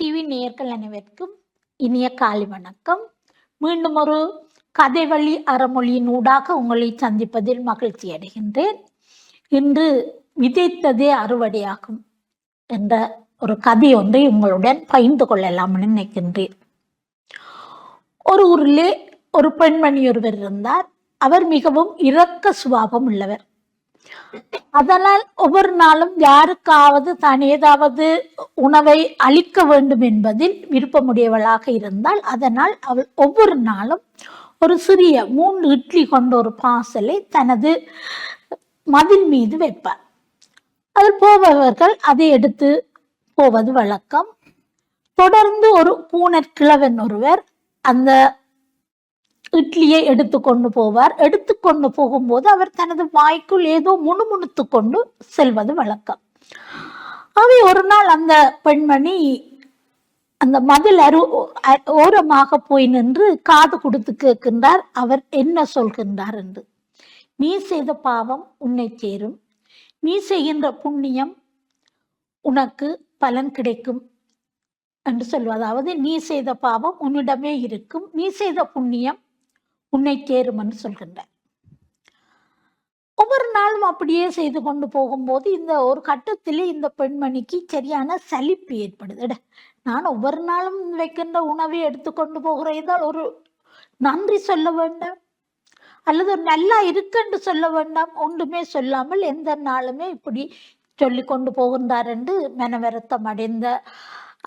TV நேயர்கள் அனைவருக்கும் இனிய காலை வணக்கம். மீண்டும் ஒரு கதை வழி அறமொழியின் ஊடாக உங்களை சந்திப்பதில் மகிழ்ச்சி அடைகின்றேன். இன்று விதைத்ததே அறுவடையாகும் என்ற ஒரு கதை ஒன்றை உங்களுடன் பகிர்ந்து கொள்ளலாம் நினைக்கின்றேன். ஒரு ஊரிலே ஒரு பெண்மணி ஒருவர் இருந்தார். அவர் மிகவும் இரக்க சுபாவம் உள்ளவர். அதனால் ஒவ்வொரு நாளும் யாருக்காவது தான் ஏதாவது உணவை அளிக்க வேண்டும் என்பதில் விருப்பமுடையவளாக இருந்தால் அதனால் அவள் ஒவ்வொரு நாளும் ஒரு சிறிய மூன்று இட்லி கொண்ட ஒரு பாசலை தனது மதில் மீது வைப்பார். அதில் போபவர்கள் அதை எடுத்து போவது வழக்கம். தொடர்ந்து ஒரு பூனர் கிழவன் ஒருவர் அந்த இட்லியை எடுத்துக்கொண்டு போவார். எடுத்துக்கொண்டு போகும்போது அவர் தனது வாய்க்குள் ஏதோ முணுமுணுத்து கொண்டு செல்வது வழக்கம். அவை ஒரு நாள் அந்த பெண்மணி அந்த மதில் அரு ஓரமாக போய் நின்று காது கொடுத்து கேட்கின்றார். அவர் என்ன சொல்கின்றார் என்று. நீ செய்த பாவம் உன்னை சேரும். நீ செய்கின்ற புண்ணியம் உனக்கு பலன் கிடைக்கும் என்று சொல்வது அதாவது நீ செய்த பாவம் உன்னிடமே இருக்கும். நீ செய்த புண்ணியம் உன்னை தேருமன்னு சொல்கின்றார். ஒவ்வொரு நாளும் அப்படியே செய்து கொண்டு போகும்போது இந்த ஒரு கட்டத்தில் இந்த பெண்மணிக்கு சரியான சலிப்பு ஏற்படுது. நான் ஒவ்வொரு நாளும் வைக்கின்ற உணவை எடுத்துக்கொண்டு போகிறதால் ஒரு நன்றி சொல்ல வேண்டாம் அல்லது நல்லா இருக்குன்னு சொல்ல வேண்டாம் ஒன்றுமே சொல்லாமல் எந்த நாளுமே இப்படி சொல்லி கொண்டு போகின்றார் என்று மனவருத்தம் அடைந்த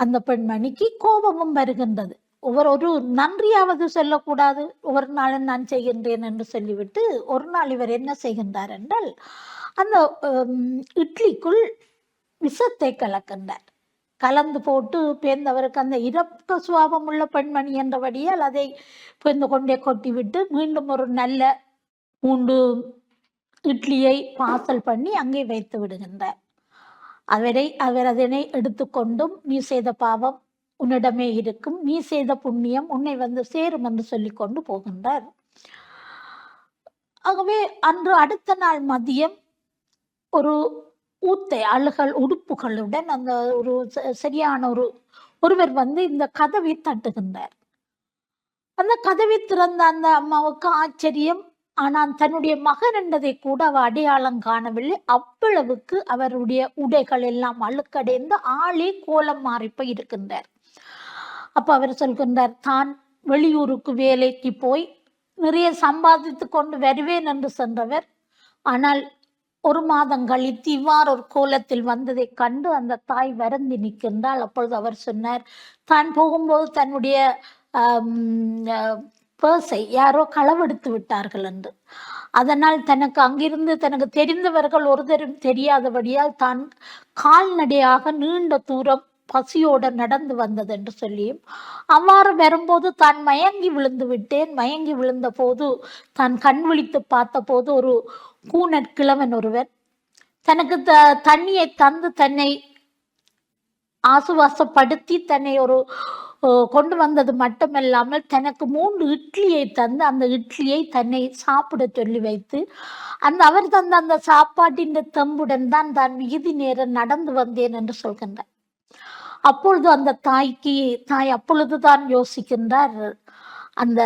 அந்த பெண்மணிக்கு கோபமும் வருகின்றது. ஒவ்வொரு ஒரு நன்றியாவது சொல்லக்கூடாது. ஒரு நாளும் நான் செய்கின்றேன் என்று சொல்லிவிட்டு ஒரு நாள் இவர் என்ன செய்கின்றார் என்றால் அந்த இட்லிக்குள் விஷத்தை கலக்கின்றார். கலந்து போட்டு பேர்ந்தவருக்கு அந்த இறக்க சுவாபம் உள்ள பெண்மணி என்றபடியால் அதை பேர்ந்து கொண்டே கொட்டிவிட்டு மீண்டும் ஒரு நல்ல பூண்டு இட்லியை பாசல் பண்ணி அங்கே வைத்து விடுகின்றார். அவரை அவர் அதனை எடுத்துக்கொண்டும் நீ செய்த பாவம் உன்னிடமே இருக்கும். நீ செய்த புண்ணியம் உன்னை வந்து சேரும் என்று சொல்லிக் கொண்டு போகின்றார். ஆகவே அன்று அடுத்த நாள் மதியம் ஒரு ஊத்தை அழுகல் உடுப்புகளுடன் அந்த ஒரு ச- சரியான ஒரு ஒருவர் வந்து இந்த கதவை தட்டுகின்றார். அந்த கதவை திறந்த அந்த அம்மாவுக்கு ஆச்சரியம். ஆனால் தன்னுடைய மகன் என்றதை கூட அவ அடையாளம் காணவில்லை. அவ்வளவுக்கு அவருடைய உடைகள் எல்லாம் அழுக்கடைந்து ஆளே கோலம் மாறி போய் இருக்கின்றார் அப்ப அவர் சொல்கின்றார் தான் வெளியூருக்கு வேலைக்கு போய் நிறைய சம்பாதித்து கொண்டு வருவேன் என்று சென்றவர். ஆனால் ஒரு மாதம் கழித்து இவ்வாறு ஒரு கோலத்தில் வந்ததை கண்டு அந்த தாய் வருந்தி நிற்கின்றாள். அப்பொழுது அவர் சொன்னார் தான் போகும்போது தன்னுடைய பேர்ஸை யாரோ களவெடுத்து விட்டார்கள் என்று. அதனால் தனக்கு அங்கிருந்து தனக்கு தெரிந்தவர்கள் ஒருதரும் தெரியாதபடியால் தான் கால்நடையாக நீண்ட தூரம் பசியோட நடந்து வந்தது என்று சொல்லியும் அவ்வாறு வரும்போது தான் மயங்கி விழுந்து விட்டேன். மயங்கி விழுந்த போது தான் கண் விழித்து பார்த்த போது ஒரு கூனற் கிழவன் ஒருவர் தனக்கு த தண்ணியை தந்து தன்னை ஆசுவாசப்படுத்தி தன்னை ஒரு கொண்டு வந்தது மட்டுமல்லாமல் தனக்கு மூன்று இட்லியை தந்து அந்த இட்லியை தன்னை சாப்பிட சொல்லி வைத்து அந்த அவர் தந்த அந்த சாப்பாட்டின் தெம்புடன் தான் தான் மிகுதி நேரம் நடந்து வந்தேன் என்று சொல்கின்றார். அப்பொழுது அந்த தாய்க்கு தாய் அப்பொழுதுதான் யோசிக்கின்றார். அந்த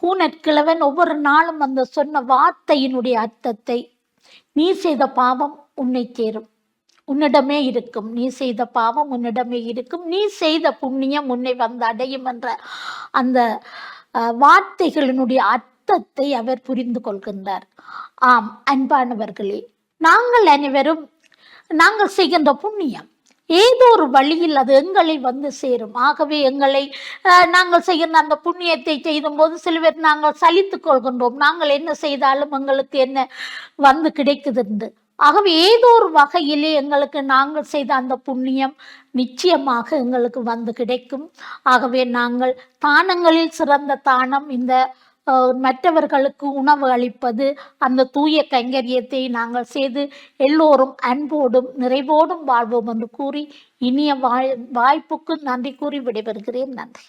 கூனற்கிழவன் ஒவ்வொரு நாளும் அந்த சொன்ன வார்த்தையினுடைய அர்த்தத்தை நீ செய்த பாவம் உன்னை சேரும் உன்னிடமே இருக்கும். நீ செய்த பாவம் உன்னிடமே இருக்கும். நீ செய்த புண்ணியம் உன்னை வந்து அடையும் என்ற அந்த வார்த்தைகளினுடைய அர்த்தத்தை அவர் புரிந்து கொள்கின்றார். ஆம் அன்பானவர்களே நாங்கள் அனைவரும் நாங்கள் செய்கின்ற புண்ணியம் ஏதோ ஒரு வழியில் அது எங்களை வந்து சேரும். ஆகவே எங்களை நாங்கள் செய்கிற அந்த புண்ணியத்தை செய்யும்போது சில பேர் நாங்கள் சலித்துக் கொள்கின்றோம். நாங்கள் என்ன செய்தாலும் எங்களுக்கு என்ன வந்து கிடைக்குது என்று ஆகவே ஏதோ ஒரு வகையிலே எங்களுக்கு நாங்கள் செய்த அந்த புண்ணியம் நிச்சயமாக எங்களுக்கு வந்து கிடைக்கும். ஆகவே நாங்கள் தானங்களில் சிறந்த தானம் இந்த மற்றவர்களுக்கு உணவு அளிப்பது அந்த தூய கைங்கரியத்தை நாங்கள் செய்து எல்லோரும் அன்போடும் நிறைவோடும் வாழ்வோம் என்று கூறி இனிய வாய் வாய்ப்புக்கு நன்றி கூறி விடைபெறுகிறேன். நன்றி.